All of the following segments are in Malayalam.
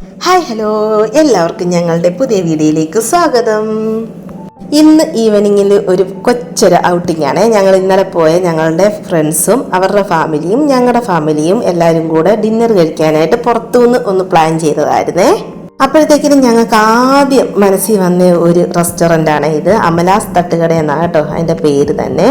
Hi hello. എല്ലാവർക്കും ഞങ്ങളുടെ പുതിയ വീഡിയോയിലേക്ക് സ്വാഗതം. ഇന്ന് ഈവനിങ്ങിൽ ഒരു കൊച്ചൊരു ഔട്ടിംഗ് ആണ് ഞങ്ങൾ ഇന്നലെ പോയ ഞങ്ങളുടെ ഫ്രണ്ട്സും അവരുടെ ഫാമിലിയും ഞങ്ങളുടെ ഫാമിലിയും എല്ലാവരും കൂടെ ഡിന്നർ കഴിക്കാനായിട്ട് പുറത്തുനിന്ന് ഒന്ന് പ്ലാൻ ചെയ്തതായിരുന്നേ. അപ്പോഴത്തേക്കിനും ഞങ്ങൾക്ക് ആദ്യം മനസ്സിൽ വന്ന ഒരു റെസ്റ്റോറന്റ് ആണ് ഇത്. അമലാസ് തട്ടുകട എന്നാണ് കേട്ടോ അതിന്റെ പേര് തന്നെ.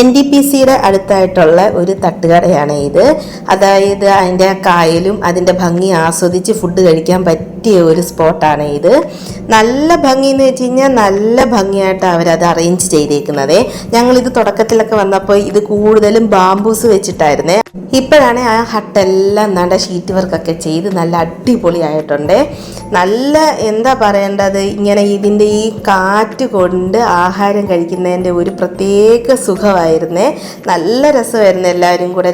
എൻ ഡി പി സിയുടെ അടുത്തായിട്ടുള്ള ഒരു തട്ടുകടയാണ് ഇത്. അതായത് അതിന്റെ കായലും അതിന്റെ ഭംഗി ആസ്വദിച്ച് ഫുഡ് കഴിക്കാൻ പറ്റിയ ഒരു സ്പോട്ടാണ് ഇത്. നല്ല ഭംഗി എന്ന് വെച്ച് കഴിഞ്ഞാൽ നല്ല ഭംഗിയായിട്ട് അവരത് അറേഞ്ച് ചെയ്തേക്കുന്നത്. ഞങ്ങളിത് തുടക്കത്തിലൊക്കെ വന്നപ്പോൾ ഇത് കൂടുതലും ബാംബൂസ് വെച്ചിട്ടായിരുന്നേ. ഇപ്പോഴാണ് ആ ഹട്ടെല്ലാം നല്ല ഷീറ്റ് വർക്കൊക്കെ ചെയ്ത് നല്ല അടിപൊളിയായിട്ടുണ്ട്. നല്ല എന്താ പറയേണ്ടത്? ഇങ്ങനെ ഇതിന്റെ ഈ കാറ്റ് കൊണ്ട് ആഹാരം കഴിക്കുന്നതിന്റെ ഒരു പ്രത്യേക സുഖമായിരുന്നേ. നല്ല രസമായിരുന്നു എല്ലാവരും കൂടെ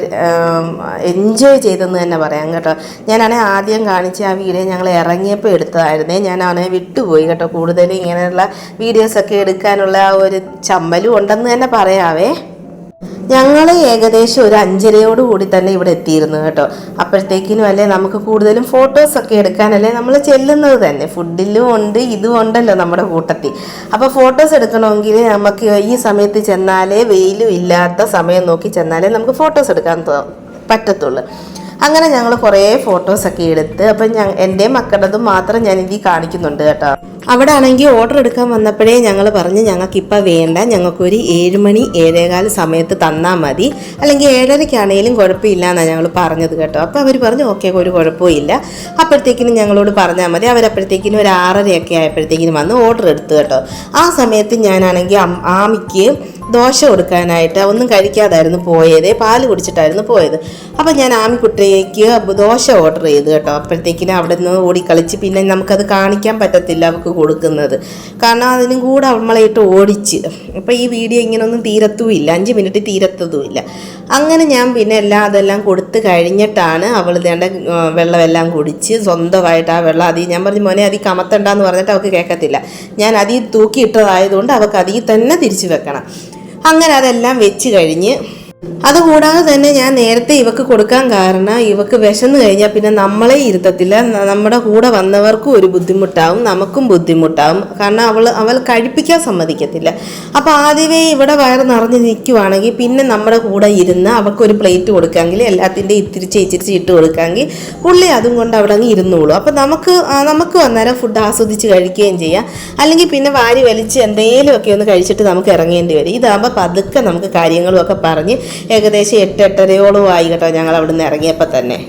എൻജോയ് ചെയ്തെന്ന് തന്നെ പറയാം കേട്ടോ. ഞാനാണെങ്കിൽ ആദ്യം കാണിച്ച ആ വീഡിയോ ഞങ്ങൾ ഇറങ്ങിയപ്പോൾ എടുത്തതായിരുന്നേ. ഞാൻ അവനെ വിട്ടുപോയി കേട്ടോ. കൂടുതൽ ഇങ്ങനെയുള്ള വീഡിയോസൊക്കെ എടുക്കാനുള്ള ആ ഒരു ചമ്മലും ഉണ്ടെന്ന് തന്നെ പറയാവേ. ഞങ്ങൾ ഏകദേശം ഒരു അഞ്ചരയോട് കൂടി തന്നെ ഇവിടെ എത്തിയിരുന്നു കേട്ടോ. അപ്പോഴത്തേക്കിനും അല്ലേ നമുക്ക് കൂടുതലും ഫോട്ടോസൊക്കെ എടുക്കാനല്ലേ നമ്മൾ ചെല്ലുന്നത് തന്നെ. ഫുഡിലും ഉണ്ട് ഇതും ഉണ്ടല്ലോ നമ്മുടെ കൂട്ടത്തിൽ. അപ്പോൾ ഫോട്ടോസ് എടുക്കണമെങ്കിൽ നമുക്ക് ഈ സമയത്ത് ചെന്നാലേ വെയിലും ഇല്ലാത്ത സമയം നോക്കി ചെന്നാലേ നമുക്ക് ഫോട്ടോസ് എടുക്കാൻ പറ്റത്തുള്ളൂ. അങ്ങനെ ഞങ്ങൾ കുറേ ഫോട്ടോസൊക്കെ എടുത്ത് അപ്പം ഞാൻ എന്റെ മക്കളുടേതും മാത്രം ഞാൻ ഇതിൽ കാണിക്കുന്നുണ്ട് കേട്ടോ. അവിടെ ആണെങ്കിൽ ഓർഡർ എടുക്കാൻ വന്നപ്പോഴേ ഞങ്ങൾ പറഞ്ഞ് ഇപ്പം വേണ്ട ഞങ്ങൾക്കൊരു ഏഴുമണി ഏഴേകാൽ സമയത്ത് തന്നാൽ മതി. അല്ലെങ്കിൽ ഏഴരയ്ക്കാണെങ്കിലും കുഴപ്പമില്ല എന്നാണ് ഞങ്ങൾ പറഞ്ഞത് കേട്ടോ. അപ്പോൾ അവർ പറഞ്ഞു ഓക്കെ ഒരു കുഴപ്പമില്ല അപ്പോഴത്തേക്കിനും ഞങ്ങളോട് പറഞ്ഞാൽ മതി. അവരപ്പോഴത്തേക്കിനും ഒരു ആറരയൊക്കെ ആയപ്പോഴത്തേക്കിനും വന്ന് ഓർഡർ എടുത്തു കേട്ടോ. ആ സമയത്ത് ഞാനാണെങ്കിൽ ആമിക്ക് ദോശ കൊടുക്കാനായിട്ട് ഒന്നും കഴിക്കാതായിരുന്നു പോയത്. പാൽ കുടിച്ചിട്ടായിരുന്നു പോയത്. അപ്പം ഞാൻ ആമിക്കുട്ടിക്ക് ദോശ ഓർഡർ ചെയ്തു കേട്ടോ. അപ്പോഴത്തേക്കിനും അവിടെ നിന്ന് ഓടിക്കളിച്ച് പിന്നെ നമുക്കത് കാണിക്കാൻ പറ്റത്തില്ല അവൾക്ക് കൊടുക്കുന്നത്. കാരണം അതിനും കൂടെ നമ്മളായിട്ട് ഓടിച്ച്. അപ്പം ഈ വീഡിയോ ഇങ്ങനൊന്നും തീരത്തുമില്ല. അഞ്ച് മിനിറ്റ് തീരത്തതുമില്ല. അങ്ങനെ ഞാൻ പിന്നെ എല്ലാം അതെല്ലാം കൊടുത്ത് കഴിഞ്ഞിട്ടാണ് അവൾ വേണ്ട വെള്ളമെല്ലാം കുടിച്ച് സ്വന്തമായിട്ട് ആ വെള്ളം അതി ഞാൻ പറഞ്ഞു മോനെ അതിൽ കമത്തണ്ടെന്ന് പറഞ്ഞിട്ട് അവൾക്ക് കേൾക്കത്തില്ല ഞാൻ അതിൽ തൂക്കിയിട്ടതായതുകൊണ്ട് അവൾക്ക് അതിൽ തന്നെ തിരിച്ചു വെക്കണം. അങ്ങനെ അതെല്ലാം വെച്ച് കഴിഞ്ഞ് അതുകൂടാതെ തന്നെ ഞാൻ നേരത്തെ ഇവക്ക് കൊടുക്കാൻ കാരണം ഇവക്ക് വിശന്ന് കഴിഞ്ഞാൽ പിന്നെ നമ്മളെ ഇരുത്തത്തില്ല. നമ്മുടെ കൂടെ വന്നവർക്കും ഒരു ബുദ്ധിമുട്ടാവും നമുക്കും ബുദ്ധിമുട്ടാവും. കാരണം അവൾ അവൾ കഴിപ്പിക്കാൻ സമ്മതിക്കത്തില്ല. അപ്പോൾ ആദ്യമേ ഇവിടെ വയറ് നിറഞ്ഞ് നിൽക്കുവാണെങ്കിൽ പിന്നെ നമ്മുടെ കൂടെ ഇരുന്ന് അവൾക്ക് ഒരു പ്ലേറ്റ് കൊടുക്കാമെങ്കിൽ എല്ലാത്തിന്റെ ഇത്തിരിച്ച് ഇച്ചിരിച്ച് ഇട്ട് കൊടുക്കാമെങ്കിൽ പുള്ളി അതും കൊണ്ട് അവിടെ അങ്ങ് ഇരുന്നോളൂ. അപ്പോൾ നമുക്ക് നമുക്ക് അന്നേരം ഫുഡ് ആസ്വദിച്ച് കഴിക്കുകയും ചെയ്യാം. അല്ലെങ്കിൽ പിന്നെ വാരി വലിച്ച് എന്തെങ്കിലുമൊക്കെ ഒന്ന് കഴിച്ചിട്ട് നമുക്ക് ഇറങ്ങേണ്ടി വരും. ഇതാകുമ്പോൾ പതുക്കെ നമുക്ക് കാര്യങ്ങളും ഒക്കെ പറഞ്ഞ് ഏകദേശം എട്ട് എട്ടരയോളം ആയി കേട്ടോ ഞങ്ങൾ അവിടെ നിന്ന് ഇറങ്ങിയപ്പോൾ തന്നെ.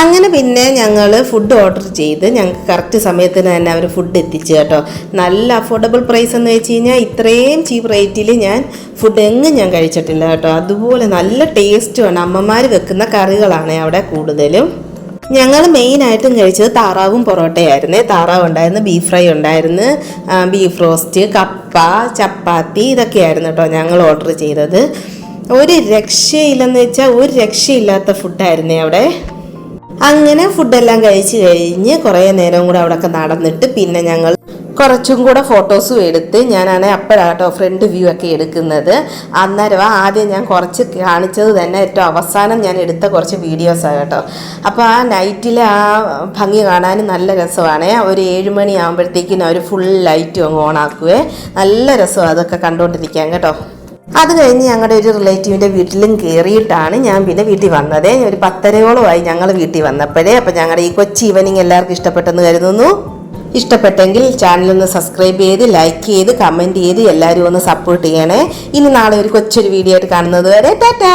അങ്ങനെ പിന്നെ ഞങ്ങൾ ഫുഡ് ഓർഡർ ചെയ്ത് ഞങ്ങൾക്ക് കറക്റ്റ് സമയത്തിന് തന്നെ അവർ ഫുഡ് എത്തിച്ചു കേട്ടോ. നല്ല അഫോർഡബിൾ പ്രൈസ് എന്ന് വെച്ച് കഴിഞ്ഞാൽ ഇത്രയും ചീപ്പ് റേറ്റിൽ ഞാൻ ഫുഡ് എങ്ങും ഞാൻ കഴിച്ചിട്ടില്ല കേട്ടോ. അതുപോലെ നല്ല ടേസ്റ്റുമാണ് അമ്മമാർ വെക്കുന്ന കറികളാണ് അവിടെ കൂടുതലും. ഞങ്ങൾ മെയിനായിട്ടും കഴിച്ചത് താറാവും പൊറോട്ടയായിരുന്നു. താറാവ് ഉണ്ടായിരുന്നു ബീഫ് ഫ്രൈ ഉണ്ടായിരുന്നു ബീഫ് റോസ്റ്റ് കപ്പ ചപ്പാത്തി ഇതൊക്കെയായിരുന്നു കേട്ടോ ഞങ്ങൾ ഓർഡർ ചെയ്തത്. ഒരു രക്ഷയില്ലെന്ന് വെച്ചാൽ ഒരു രക്ഷയില്ലാത്ത ഫുഡായിരുന്നേ അവിടെ. അങ്ങനെ ഫുഡെല്ലാം കഴിച്ച് കഴിഞ്ഞ് കുറേ നേരം കൂടെ അവിടെയൊക്കെ നടന്നിട്ട് പിന്നെ ഞങ്ങൾ കുറച്ചും കൂടെ ഫോട്ടോസും എടുത്ത് ഞാനാണെ അപ്പോഴാട്ടോ ഫ്രണ്ട് വ്യൂ ഒക്കെ എടുക്കുന്നത്. അന്നേരം ആദ്യം ഞാൻ കുറച്ച് കാണിച്ചത് തന്നെ ഏറ്റവും അവസാനം ഞാൻ എടുത്ത കുറച്ച് വീഡിയോസാണ് കേട്ടോ. അപ്പോൾ ആ നൈറ്റിലെ ആ ഭംഗി കാണാൻ നല്ല രസമാണ്. ഒരു ഏഴ് മണി അവർ ഫുൾ ലൈറ്റും അങ്ങ് ഓണാക്കുവേ നല്ല രസമാണ് അതൊക്കെ കണ്ടുകൊണ്ടിരിക്കാൻ കേട്ടോ. അത് കഴിഞ്ഞ് ഞങ്ങളുടെ ഒരു റിലേറ്റീവിന്റെ വീട്ടിലും കയറിയിട്ടാണ് ഞാൻ പിന്നെ വീട്ടിൽ വന്നത്. ഒരു പത്തരയോളമായി ഞങ്ങൾ വീട്ടിൽ വന്നപ്പോഴേ അപ്പം ഞങ്ങളുടെ ഈ കൊച്ചി ഈവനിങ് എല്ലാവർക്കും ഇഷ്ടപ്പെട്ടെന്ന് കരുതുന്നു. ഇഷ്ടപ്പെട്ടെങ്കിൽ ചാനലൊന്ന് സബ്സ്ക്രൈബ് ചെയ്ത് ലൈക്ക് ചെയ്ത് കമന്റ് ചെയ്ത് എല്ലാവരും ഒന്ന് സപ്പോർട്ട് ചെയ്യണേ. ഇനി നാളെ ഒരു കൊച്ചൊരു വീഡിയോ ആയിട്ട് കാണുന്നത് വരെ ടാറ്റാ!